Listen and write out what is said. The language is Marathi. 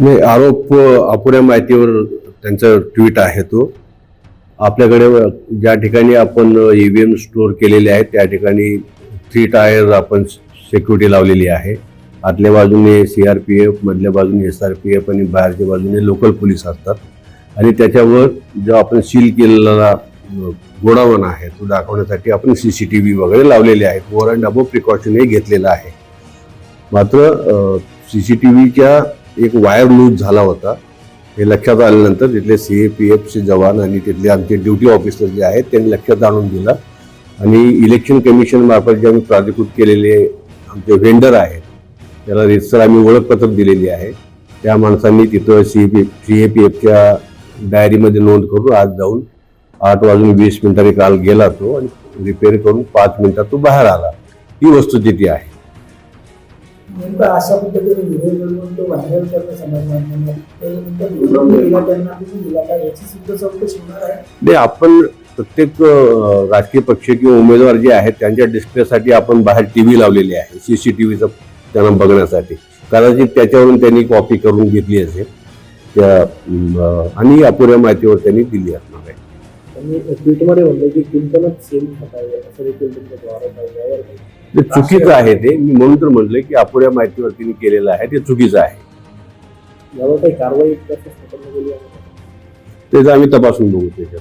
नाही आरोप अपुऱ्या माहितीवर त्यांचा ट्विट आहे तो. आपल्याकडे ज्या ठिकाणी आपण ए व्ही एम स्टोअर केलेले आहेत त्या ठिकाणी थ्री टायर आपण सिक्युरिटी लावलेली आहे. आतल्या बाजूने सी आर पी एफ मधल्या बाजूने एस आर पी एफ आणि बाहेरच्या बाजूने लोकल पोलीस असतात. आणि त्याच्यावर जो आपण सील केलेला गोडावण आहे तो दाखवण्यासाठी आपण सी सी टी व्ही वगैरे लावलेले आहेत. ओव्हर अँड अबो प्रिकॉशन हे घेतलेलं आहे. मात्र सी सी टी व्हीच्या एक वायर लूज झाला होता. हे लक्षात आल्यानंतर तिथले सी ए पी एफचे जवान आणि तिथले आमचे ड्युटी ऑफिसर जे आहेत त्यांनी लक्षात आणून दिलं. आणि इलेक्शन कमिशन मार्फत जे आम्ही प्राधिकृत केलेले आमचे वेंडर आहेत त्याला रितसर आम्ही ओळखपत्र दिलेली आहे. त्या माणसांनी तिथं C P C A P एफच्या डायरीमध्ये नोंद करून आज जाऊन आठ वाजून वीस मिनिटांनी काल गेला तो आणि रिपेअर करून पाच मिनिटात तो बाहेर आला. ही वस्तुस्थिती आहे. नेमकं अशा पद्धतीने व्हिडिओ बनवून तो व्हायरल करणं समाज माध्यमात ते नेमकं व्हिडिओ दिला त्यांना तुम्ही दिला. का याची सुद्धा चौकशी होणार आहे. नाही आपण प्रत्येक राजकीय पक्ष किंवा उमेदवार जे आहेत त्यांच्या डिस्प्लेसाठी आपण बाहेर टी व्ही लावलेली आहे. सी सी टी व्हीचं त्यांना बघण्यासाठी. कदाचित त्याच्यावरून त्यांनी कॉपी करून घेतली असेल. त्या आणि अपुऱ्या माहितीवर त्यांनी दिली आहे. त्यांनी ट्विटमध्ये म्हणलं की किंमतच सेम असं देखील ते चुकीचं आहे ते मी म्हणून तर म्हटलं की अपुऱ्या माहितीवर त्यांनी केलेलं आहे ते चुकीचं आहे. यावर काही कारवाई त्याचं आम्ही तपासून बघू त्याच्यात.